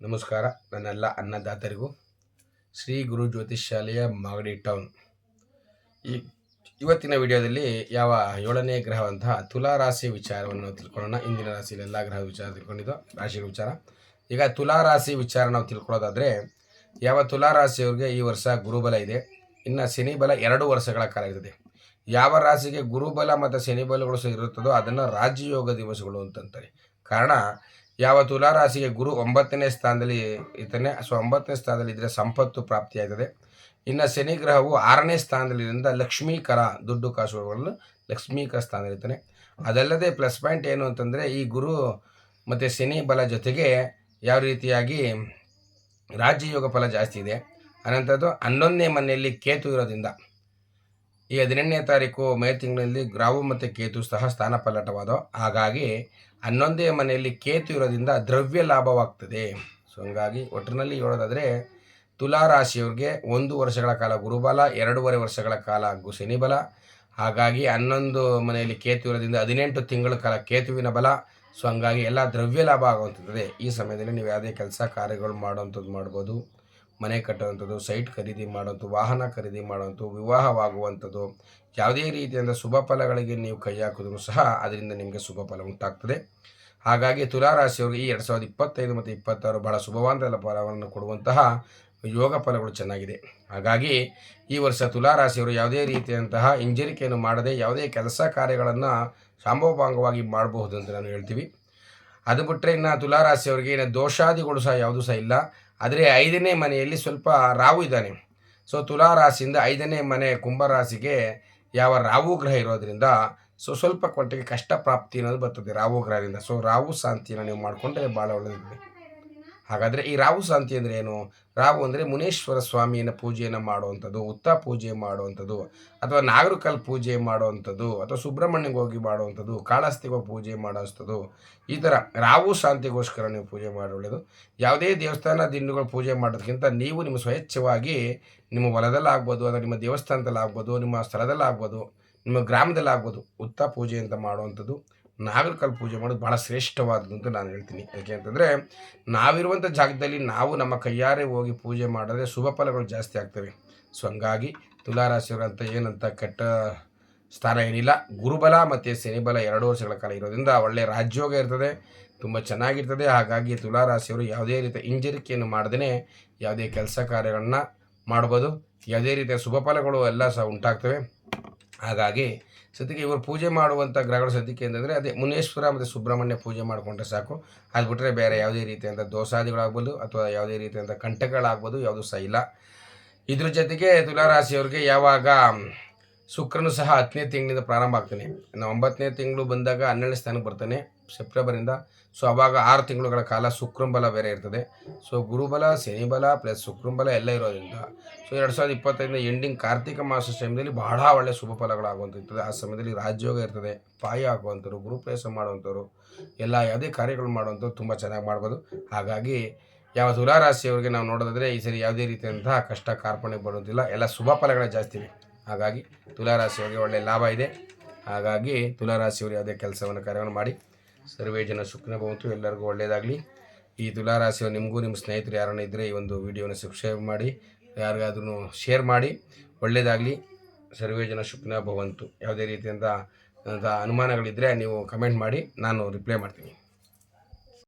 ನಮಸ್ಕಾರ. ನನ್ನೆಲ್ಲ ಅನ್ನದಾತರಿಗೂ ಶ್ರೀ ಗುರು ಜ್ಯೋತಿಷ್ ಶಾಲೆಯ ಮಾಗಡಿ ಟೌನ್. ಈ ಇವತ್ತಿನ ವಿಡಿಯೋದಲ್ಲಿ ಯಾವ ಏಳನೇ ಗ್ರಹವಂತಹ ತುಲಾ ರಾಶಿ ವಿಚಾರವನ್ನು ತಿಳ್ಕೊಳ್ಳೋಣ. ಇಂದಿನ ರಾಶಿಯಲ್ಲಿ ಎಲ್ಲ ಗ್ರಹ ವಿಚಾರ ತಿಳ್ಕೊಂಡಿದ್ದು, ರಾಶಿಗಳ ವಿಚಾರ. ಈಗ ತುಲಾ ರಾಶಿ ವಿಚಾರ ನಾವು ತಿಳ್ಕೊಳ್ಳೋದಾದರೆ, ಯಾವ ತುಲಾ ರಾಶಿಯವ್ರಿಗೆ ಈ ವರ್ಷ ಗುರುಬಲ ಇದೆ, ಇನ್ನು ಶನಿಬಲ ಎರಡು ವರ್ಷಗಳ ಕಾಲ ಇರ್ತದೆ. ಯಾವ ರಾಶಿಗೆ ಗುರುಬಲ ಮತ್ತು ಶನಿಬಲಗಳು ಸಹ ಇರುತ್ತದೋ ಅದನ್ನು ರಾಜಯೋಗ ದಿವಸಗಳು ಅಂತಂತಾರೆ. ಕಾರಣ ಯಾವ ತುಲಾರಾಶಿಗೆ ಗುರು ಒಂಬತ್ತನೇ ಸ್ಥಾನದಲ್ಲಿ ಇದ್ದಾನೆ, ಸೊ ಒಂಬತ್ತನೇ ಸ್ಥಾನದಲ್ಲಿ ಇದ್ದರೆ ಸಂಪತ್ತು ಪ್ರಾಪ್ತಿಯಾಗ್ತದೆ. ಇನ್ನು ಶನಿ ಗ್ರಹವು ಆರನೇ ಸ್ಥಾನದಲ್ಲಿದ್ದರಿಂದ ಲಕ್ಷ್ಮೀಕರ ದುಡ್ಡು ಕಾಸುಗಳನ್ನು ಲಕ್ಷ್ಮೀಕರ ಸ್ಥಾನದಲ್ಲಿರ್ತಾನೆ ಅದಲ್ಲದೆ ಪ್ಲಸ್ ಪಾಯಿಂಟ್ ಏನು ಅಂತಂದರೆ ಈ ಗುರು ಮತ್ತು ಶನಿ ಬಲ ಜೊತೆಗೆ ಯಾವ ರೀತಿಯಾಗಿ ರಾಜ್ಯಯೋಗ ಫಲ ಜಾಸ್ತಿ ಇದೆ. ಅನಂತರದ್ದು ಹನ್ನೊಂದನೇ ಮನೆಯಲ್ಲಿ ಕೇತು ಇರೋದ್ರಿಂದ ಈ ಹದಿನೆಂಟನೇ ತಾರೀಕು ಮೇ ತಿಂಗಳಲ್ಲಿ ರಾಹು ಮತ್ತು ಕೇತು ಸಹ ಸ್ಥಾನ ಪಲ್ಲಟವಾದವು. ಹಾಗಾಗಿ ಹನ್ನೊಂದೇ ಮನೆಯಲ್ಲಿ ಕೇತು ಇರೋದ್ರಿಂದ ದ್ರವ್ಯ ಲಾಭವಾಗ್ತದೆ. ಸೊ ಹಂಗಾಗಿ ಒಟ್ಟಿನಲ್ಲಿ ಹೇಳೋದಾದರೆ ತುಲಾ ರಾಶಿಯವ್ರಿಗೆ ಒಂದು ವರ್ಷಗಳ ಕಾಲ ಗುರುಬಲ, ಎರಡೂವರೆ ವರ್ಷಗಳ ಕಾಲ ಗು ಶನಿ ಬಲ. ಹಾಗಾಗಿ ಹನ್ನೊಂದು ಮನೆಯಲ್ಲಿ ಕೇತು ಇರೋದ್ರಿಂದ ಹದಿನೆಂಟು ತಿಂಗಳ ಕಾಲ ಕೇತುವಿನ ಬಲ. ಸೊ ಹಂಗಾಗಿ ಎಲ್ಲ ದ್ರವ್ಯ ಲಾಭ ಆಗುವಂಥದ್ದು. ಈ ಸಮಯದಲ್ಲಿ ನೀವು ಯಾವುದೇ ಕೆಲಸ ಕಾರ್ಯಗಳು ಮಾಡುವಂಥದ್ದು ಮಾಡ್ಬೋದು. ಮನೆ ಕಟ್ಟುವಂಥದ್ದು ಸೈಟ್ ಖರೀದಿ ಮಾಡುವಂಥದ್ದು, ವಾಹನ ಖರೀದಿ ಮಾಡುವಂಥದ್ದು, ವಿವಾಹವಾಗುವಂಥದ್ದು, ಯಾವುದೇ ರೀತಿಯಾದ ಶುಭ ಫಲಗಳಿಗೆ ನೀವು ಕೈ ಹಾಕಿದ್ರು ಸಹ ಅದರಿಂದ ನಿಮಗೆ ಶುಭ ಫಲ ಉಂಟಾಗ್ತದೆ. ಹಾಗಾಗಿ ತುಲಾರಾಶಿಯವರು ಈ ಎರಡು ಸಾವಿರದ ಇಪ್ಪತ್ತೈದು ಮತ್ತು ಇಪ್ಪತ್ತಾರು ಬಹಳ ಶುಭವಾದ ಫಲವನ್ನು ಕೊಡುವಂತಹ ಯೋಗ ಫಲಗಳು ಚೆನ್ನಾಗಿದೆ. ಹಾಗಾಗಿ ಈ ವರ್ಷ ತುಲಾರಾಶಿಯವರು ಯಾವುದೇ ರೀತಿಯಂತಹ ಹಿಂಜರಿಕೆಯನ್ನು ಮಾಡದೆ ಯಾವುದೇ ಕೆಲಸ ಕಾರ್ಯಗಳನ್ನು ಶಾಂಭೋಪಾಂಗವಾಗಿ ಮಾಡಬಹುದು ಅಂತ ನಾನು ಹೇಳ್ತೀವಿ. ಅದು ಬಿಟ್ಟರೆ ಇನ್ನು ತುಲಾರಾಶಿಯವರಿಗೆ ದೋಷಾದಿಗಳು ಸಹ ಯಾವುದೂ ಸಹ ಇಲ್ಲ. ಆದರೆ ಐದನೇ ಮನೆಯಲ್ಲಿ ಸ್ವಲ್ಪ ರಾವು ಇದ್ದಾನೆ. ಸೊ ತುಲಾ ರಾಶಿಯಿಂದ ಐದನೇ ಮನೆ ಕುಂಭರಾಶಿಗೆ ಯಾವ ರಾಹು ಗ್ರಹ ಇರೋದ್ರಿಂದ ಸೊ ಸ್ವಲ್ಪ ಕೊಟ್ಟಿಗೆ ಕಷ್ಟ ಪ್ರಾಪ್ತಿ ಅನ್ನೋದು ಬರ್ತದೆ ರಾಹು ಗ್ರಹದಿಂದ. ಸೊ ರಾಹು ಶಾಂತಿಯನ್ನು ನೀವು ಮಾಡಿಕೊಂಡ್ರೆ ಭಾಳ ಒಳ್ಳೆಯದಿದೆ ಹಾಗಾದರೆ ಈ ರಾವು ಶಾಂತಿ ಅಂದರೆ ಏನು? ರಾಹು ಅಂದರೆ ಮುನೇಶ್ವರ ಸ್ವಾಮಿಯನ್ನು ಪೂಜೆಯನ್ನು ಮಾಡುವಂಥದ್ದು, ಉತ್ತ ಪೂಜೆ ಮಾಡುವಂಥದ್ದು, ಅಥವಾ ನಾಗರಕಲ್ ಪೂಜೆ ಮಾಡುವಂಥದ್ದು, ಅಥವಾ ಸುಬ್ರಹ್ಮಣ್ಯಗೆ ಹೋಗಿ ಮಾಡುವಂಥದ್ದು ಕಾಳಸ್ತಿಗೆ ಪೂಜೆ ಮಾಡೋವಂಥದ್ದು ಈ ಥರ ರಾವು ಶಾಂತಿಗೋಸ್ಕರ ನೀವು ಪೂಜೆ ಮಾಡಿ ಒಳ್ಳೆಯದು ಯಾವುದೇ ದೇವಸ್ಥಾನ ದಿನಗಳು ಪೂಜೆ ಮಾಡೋದಕ್ಕಿಂತ ನೀವು ನಿಮ್ಮ ಸ್ವಚ್ಛವಾಗಿ ನಿಮ್ಮ ಹೊಲದಲ್ಲಿ ಆಗ್ಬೋದು ಅಥವಾ ನಿಮ್ಮ ದೇವಸ್ಥಾನದಲ್ಲಿ ಆಗ್ಬೋದು ನಿಮ್ಮ ಸ್ಥಳದಲ್ಲಿ ಆಗ್ಬೋದು ನಿಮ್ಮ ಗ್ರಾಮದಲ್ಲಿ ಆಗ್ಬೋದು ಉತ್ತ ಪೂಜೆ ಅಂತ ಮಾಡುವಂಥದ್ದು. ನಾಗರಿಕಲ್ ಪೂಜೆ ಮಾಡೋದು ಭಾಳ ಶ್ರೇಷ್ಠವಾದದ್ದು ಅಂತ ನಾನು ಹೇಳ್ತೀನಿ. ಯಾಕೆ ಅಂತಂದರೆ, ನಾವಿರುವಂಥ ಜಾಗದಲ್ಲಿ ನಾವು ನಮ್ಮ ಕೈಯಾರೆ ಹೋಗಿ ಪೂಜೆ ಮಾಡಿದ್ರೆ ಶುಭ ಫಲಗಳು ಜಾಸ್ತಿ ಆಗ್ತವೆ. ಸೊ ಹಂಗಾಗಿ ತುಲಾರಾಶಿಯವರಂತ ಏನಂತ ಕೆಟ್ಟ ಸ್ಥಾನ ಏನಿಲ್ಲ. ಗುರುಬಲ ಮತ್ತು ಶನಿಬಲ ಎರಡು ವರ್ಷಗಳ ಕಾಲ ಇರೋದ್ರಿಂದ ಒಳ್ಳೆಯ ರಾಜ್ಯೋಗ ಇರ್ತದೆ, ತುಂಬ ಚೆನ್ನಾಗಿರ್ತದೆ. ಹಾಗಾಗಿ ತುಲಾರಾಶಿಯವರು ಯಾವುದೇ ರೀತಿಯ ಹಿಂಜರಿಕೆಯನ್ನು ಮಾಡದೇ ಯಾವುದೇ ಕೆಲಸ ಕಾರ್ಯಗಳನ್ನ ಮಾಡ್ಬೋದು. ಯಾವುದೇ ರೀತಿಯ ಶುಭ ಫಲಗಳು ಎಲ್ಲ ಸಹ ಉಂಟಾಗ್ತವೆ. ಹಾಗಾಗಿ ಸದ್ಯಕ್ಕೆ ಇವರು ಪೂಜೆ ಮಾಡುವಂಥ ಗ್ರಹಗಳ ಸದ್ಯಕ್ಕೆ ಅಂತಂದರೆ ಅದೇ ಮುನೇಶ್ವರ ಮತ್ತು ಸುಬ್ರಹ್ಮಣ್ಯ ಪೂಜೆ ಮಾಡಿಕೊಂಡ್ರೆ ಸಾಕು. ಅದು ಬಿಟ್ಟರೆ ಬೇರೆ ಯಾವುದೇ ರೀತಿಯಂಥ ದೋಸಾದಿಗಳಾಗ್ಬೋದು ಅಥವಾ ಯಾವುದೇ ರೀತಿಯಂಥ ಕಂಠಗಳಾಗ್ಬೋದು ಯಾವುದೂ ಸಹ ಇಲ್ಲ. ಇದ್ರ ಜೊತೆಗೆ ತುಲಾರಾಶಿಯವ್ರಿಗೆ ಯಾವಾಗ ಶುಕ್ರನು ಸಹ ಹತ್ತನೇ ತಿಂಗಳಿಂದ ಪ್ರಾರಂಭ ಆಗ್ತಾನೆ. ಒಂಬತ್ತನೇ ತಿಂಗಳು ಬಂದಾಗ ಹನ್ನೆರಡನೇ ಸ್ಥಾನಕ್ಕೆ ಬರ್ತಾನೆ. ಸೆಪ್ಟೆಂಬರಿಂದ ಸೊ ಅವಾಗ ಆರು ತಿಂಗಳುಗಳ ಕಾಲ ಶುಕ್ರಂಬಲ ಬೇರೆ ಇರ್ತದೆ. ಸೊ ಗುರುಬಲ, ಶನಿಬಲ ಪ್ಲಸ್ ಶುಕ್ರಂಬಲ ಎಲ್ಲ ಇರೋದ್ರಿಂದ ಸೊ ಎರಡು ಸಾವಿರದ ಇಪ್ಪತ್ತೈದರಿಂದ ಎಂಡಿಂಗ್ ಕಾರ್ತಿಕ ಮಾಸ ಟೈಮ್ದಲ್ಲಿ ಬಹಳ ಒಳ್ಳೆಯ ಶುಭ ಫಲಗಳಾಗುವಂಥದ್ದು ಆ ಸಮಯದಲ್ಲಿ ರಾಜ್ಯೋಗ ಇರ್ತದೆ, ಪಾಯ ಹಾಕುವಂಥವ್ರು ಗುರುಪ್ರವೇಶ ಮಾಡುವಂಥವ್ರು, ಎಲ್ಲ ಯಾವುದೇ ಕಾರ್ಯಗಳು ಮಾಡುವಂಥವ್ರು ತುಂಬ ಚೆನ್ನಾಗಿ ಮಾಡ್ಬೋದು. ಹಾಗಾಗಿ ಯಾವ ತುಲಾರಾಶಿಯವರಿಗೆ ನಾವು ನೋಡೋದಾದರೆ ಈ ಸರಿ ಯಾವುದೇ ರೀತಿಯಂತಹ ಕಷ್ಟ ಕಾರ್ಪಣೆ ಬರುವುದಿಲ್ಲ ಎಲ್ಲ ಶುಭ ಫಲಗಳೇ ಜಾಸ್ತಿ ಇವೆ ಹಾಗಾಗಿ ತುಲಾರಾಶಿಯವರಿಗೆ ಒಳ್ಳೆಯ ಲಾಭ ಇದೆ. ಹಾಗಾಗಿ ತುಲಾರಾಶಿಯವರು ಯಾವುದೇ ಕೆಲಸವನ್ನು ಕಾರ್ಯವನ್ನು ಮಾಡಿ ಸರ್ವೇ ಜನ ಸುಖನ ಬಂತು ಎಲ್ಲರಿಗೂ ಒಳ್ಳೆಯದಾಗಲಿ. ಈ ತುಲಾರಾಶಿಯು ನಿಮಗೂ ನಿಮ್ಮ ಸ್ನೇಹಿತರು ಯಾರನ್ನ ಇದ್ದರೆ ಈ ಒಂದು ವಿಡಿಯೋನ ಸಬ್ಸ್ಕ್ರೈಬ್ ಮಾಡಿ ಯಾರಿಗಾದ್ರೂ ಶೇರ್ ಮಾಡಿ, ಒಳ್ಳೆಯದಾಗಲಿ. ಸರ್ವೇ ಜನ ಸುಖನ ಭವಂತು. ಯಾವುದೇ ರೀತಿಯಿಂದ ಅನುಮಾನಗಳಿದ್ದರೆ ನೀವು ಕಮೆಂಟ್ ಮಾಡಿ, ನಾನು ರಿಪ್ಲೈ ಮಾಡ್ತೀನಿ.